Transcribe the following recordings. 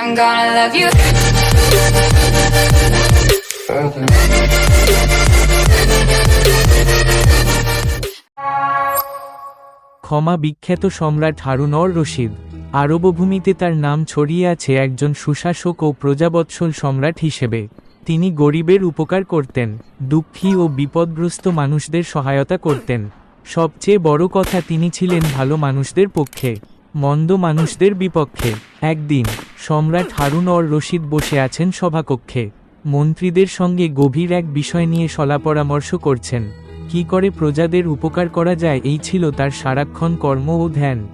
I'm gonna love you. ক্ষমা বিখ্যাত সম্রাট হারুন অর রশিদ। আরবভূমিতে তার নাম ছড়িয়ে আছে একজন সুশাসক ও প্রজাবৎসল সম্রাট হিসেবে। তিনি গরিবের উপকার করতেন, দুঃখী ও বিপদগ্রস্ত মানুষদের সহায়তা করতেন। সবচেয়ে বড় কথা তিনি ছিলেন ভালো মানুষদের পক্ষে। মন্দ মানুষদের বিপক্ষে, একদিন, সম্রাট হারুন অর রশিদ বসে আছেন সভাকক্ষে। মন্ত্রীদের সঙ্গে গভীর এক বিষয় নিয়ে সলা পরামর্শ করছেন। কি করে প্রজাদের উপকার করা যায় এই ছিল তার সারাক্ষণ কর্ম ও ধ্যান।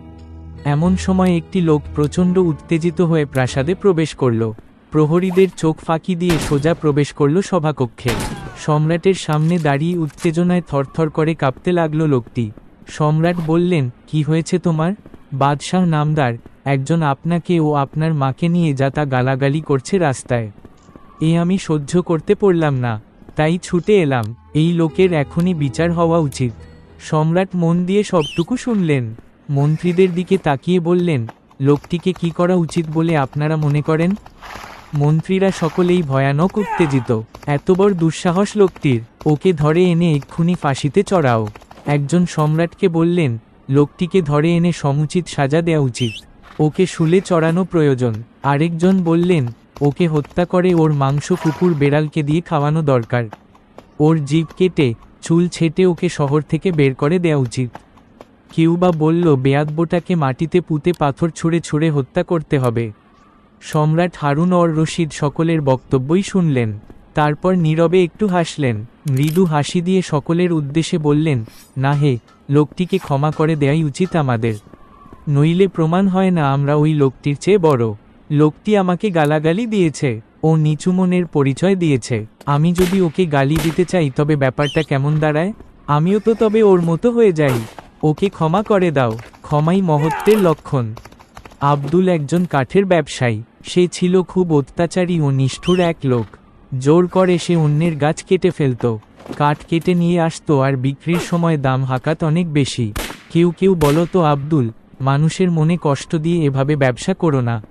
এমন সময় একটি লোক প্রচণ্ড উত্তেজিত হয়ে প্রাসাদে প্রবেশ করল। প্রহরীদের চোখ ফাঁকি দিয়ে সোজা প্রবেশ করল সভাকক্ষে। সম্রাটের সামনে দাঁড়িয়ে উত্তেজনায় থরথর করে কাঁপতে লাগল লোকটি। সম্রাট বললেন, কি হয়েছে তোমার? বাদশাহ নামদার, একজন আপনাকে ও আপনার মাকে নিয়ে যা তা গালাগালি করছে রাস্তায়। এ আমি সহ্য করতে পারলাম না, তাই ছুটে এলাম, এই লোকের এখনই বিচার হওয়া উচিত। সম্রাট মন দিয়ে সবটুকু শুনলেন। মন্ত্রীদের দিকে তাকিয়ে বললেন, লোকটিকে কি করা উচিত বলে আপনারা মনে করেন? মন্ত্রীরা সকলেই ভয়ানক উত্তেজিত। এত বড় দুঃসাহস লোকটির, ওকে ধরে এনে এক্ষুনি ফাঁসিতে চড়াও। একজন সম্রাটকে বললেন লোকটিকে ধরে এনে সমুচিত সাজা দেওয়া উচিত। ওকে শুলে চড়ানো প্রয়োজন। আরেকজন বললেন, ওকে হত্যা করে ওর মাংস কুকুর বেড়ালকে দিয়ে খাওয়ানো দরকার। ওর জিভ কেটে, চুল ছেটে ওকে শহর থেকে বের করে দেওয়া উচিত। কেউ বা বলল বেয়াদবোটাকে মাটিতে পুঁতে পাথর ছুঁড়ে ছুঁড়ে হত্যা করতে হবে। সম্রাট হারুন অর রশিদ সকলের বক্তব্যই শুনলেন। তারপর নীরবে একটু হাসলেন। মৃদু হাসি দিয়ে সকলের উদ্দেশ্যে বললেন, না হে লোকটিকে ক্ষমা করে দেয়াই উচিত আমাদের। নইলে প্রমাণ হয় না আমরা ওই লোকটির চেয়ে বড়। লোকটি আমাকে গালাগালি দিয়েছে, ও নিচু মনের পরিচয় দিয়েছে। আমি যদি ওকে গালি দিতে চাই তবে ব্যাপারটা কেমন দাঁড়ায়? আমিও তো তবে ওর মতো হয়ে যাই। ওকে ক্ষমা করে দাও, ক্ষমাই মহত্বের লক্ষণ। আব্দুল একজন কাঠের ব্যবসায়ী, সে ছিল খুব অত্যাচারী ও নিষ্ঠুর এক লোক। জোর করে সে অন্যের গাছ কেটে ফেলত। কাঠ কেটে নিয়ে আসতো আর বিক্রির সময় দাম হাকাত অনেক বেশি। কেউ কেউ বলো তো, আব্দুল, মানুষের মনে কষ্ট দিয়ে এভাবে ব্যবসা করো না।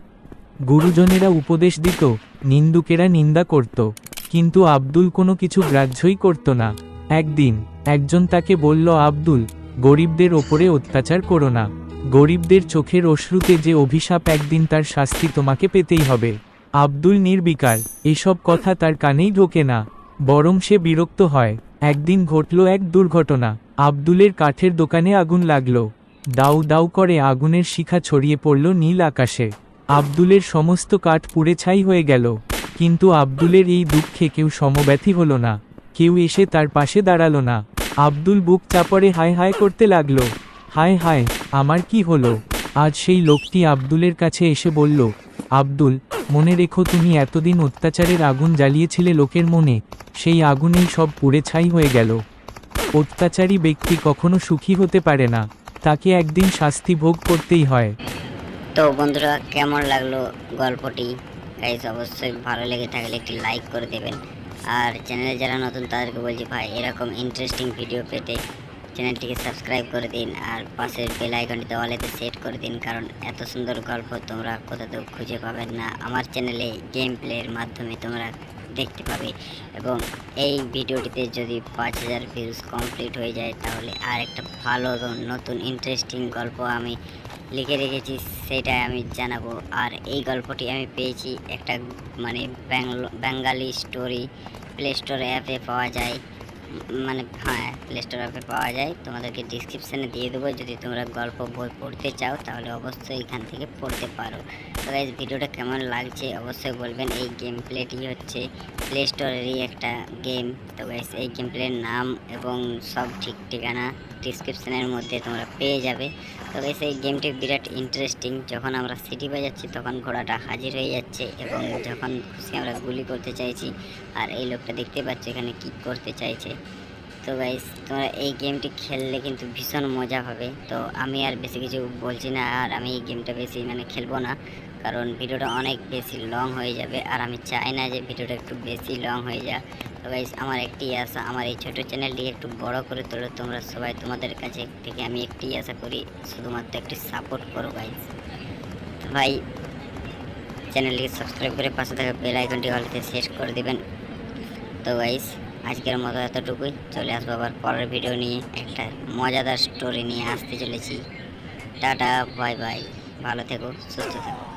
গুরুজনেরা উপদেশ দিত, নিন্দুকেরা নিন্দা করত। কিন্তু আব্দুল কোনো কিছু গ্রাহ্যই করত না। একদিন, একজন তাকে বলল, আব্দুল, গরিবদের ওপরে অত্যাচার করো না। গরিবদের চোখের অশ্রুতে যে অভিশাপ একদিন তার শাস্তি তোমাকে পেতেই হবে। আব্দুল নির্বিকার, এসব কথা তার কানেই ঢোকে না। বরং সে বিরক্ত হয়। একদিন ঘটল এক দুর্ঘটনা। আব্দুলের কাঠের দোকানে আগুন লাগল। দাউ দাউ করে আগুনের শিখা ছড়িয়ে পড়ল নীল আকাশে। আব্দুলের সমস্ত কাঠ পুড়ে ছাই হয়ে গেল। কিন্তু আব্দুলের এই দুঃখে কেউ সমব্যথী হলো না। কেউ এসে তার পাশে দাঁড়াল না। আব্দুল বুক চাপড়ে হায় হায় করতে লাগল। হায় হায় আমার কি হলো? আজ সেই লোকটি আব্দুলের কাছে এসে বলল, আব্দুল মনে রেখো তুমি এতদিন অত্যাচারের আগুন জ্বালিয়েছিলে লোকের মনে, সেই আগুনেই সব পুড়ে ছাই হয়ে গেল। অত্যাচারী ব্যক্তি কখনো সুখী হতে পারে না, তাকে একদিন শাস্তি ভোগ করতেই হয়। তো বন্ধুরা, কেমন লাগল গল্পটি? গাইজ অবশ্যই ভালো লেগে থাকলে একটি লাইক করে দেবেন। আর চ্যানেলে যারা নতুন, তাদেরকে বলছি ভাই, এরকম ইন্টারেস্টিং ভিডিও পেতে চ্যানেলটিকে সাবস্ক্রাইব করে দিন আর পাশের বেল আইকনটিতে অলেতে সেট করে দিন, কারণ এত সুন্দর গল্প তোমরা কোথাতেও খুঁজে পাবেন না। আমার চ্যানেলে গেম প্লের মাধ্যমে তোমরা দেখতে পাবে এবং এই ভিডিওটিতে যদি পাঁচ হাজার ভিউজ কমপ্লিট হয়ে যায়, তাহলে আর একটা ভালো নতুন ইন্টারেস্টিং গল্প আমি লিখে রেখেছি, সেটাই আমি জানাব। আর এই গল্পটি আমি পেয়েছি একটা মানে ব্যাঙ্গলো বেঙ্গালি স্টোরি প্লে স্টোর অ্যাপে পাওয়া যায়। মানে হ্যাঁ প্লে স্টোর অ্যাপে পাওয়া যায়। তোমাদেরকে ডিসক্রিপশানে দিয়ে দেবো। যদি তোমরা গল্প বই পড়তে চাও, তাহলে অবশ্যই এখান থেকে পড়তে পারো। তো গাইজ ভিডিওটা কেমন লাগছে অবশ্যই বলবেন। এই গেম প্লেটি হচ্ছে প্লে স্টোরেরই একটা গেম তো এই গেম প্লের নাম এবং সব ঠিক ঠিকানা ডিসক্রিপশানের মধ্যে তোমরা পেয়ে যাবে। তো গাইজ এই গেমটি বিরাট ইন্টারেস্টিং যখন আমরা সিটি বাজাচ্ছি তখন ঘোড়াটা হাজির হয়ে যাচ্ছে এবং যখন খুশি আমরা গুলি করতে চাইছি, আর এই লোকটা দেখতে পাচ্ছি এখানে কি করতে চাইছে। তো গাইস তোমরা এই গেমটি খেললে কিন্তু ভীষণ মজা হবে। তো আমি আর বেশি কিছু বলছি না, আর আমি এই গেমটা বেশি মানে খেলব না, কারণ ভিডিওটা অনেক বেশি লং হয়ে যাবে, আর আমি চাই না যে ভিডিওটা একটু বেশি লং হয়ে যাক। তো গাইস আমার একটি আশা, আমার এই ছোট চ্যানেলটি একটু বড় করে তোলো, তোমরা সবাই তোমাদের কাছে থেকে আমি একটি আশা করি, শুধুমাত্র একটি সাপোর্ট করো গাইস ভাই চ্যানেলটিকে সাবস্ক্রাইব করে পাশে থাকা বেল আইকনটি হলতে শেষ করে দেবেন। তো গাইস আজকের মতো এতটুকুই। চলে আসব আবার পরের ভিডিও নিয়ে। একটা মজাদার স্টোরি নিয়ে আসতে চলেছি। টাটা বাই বাই ভালো থেকো, সুস্থ থেকো।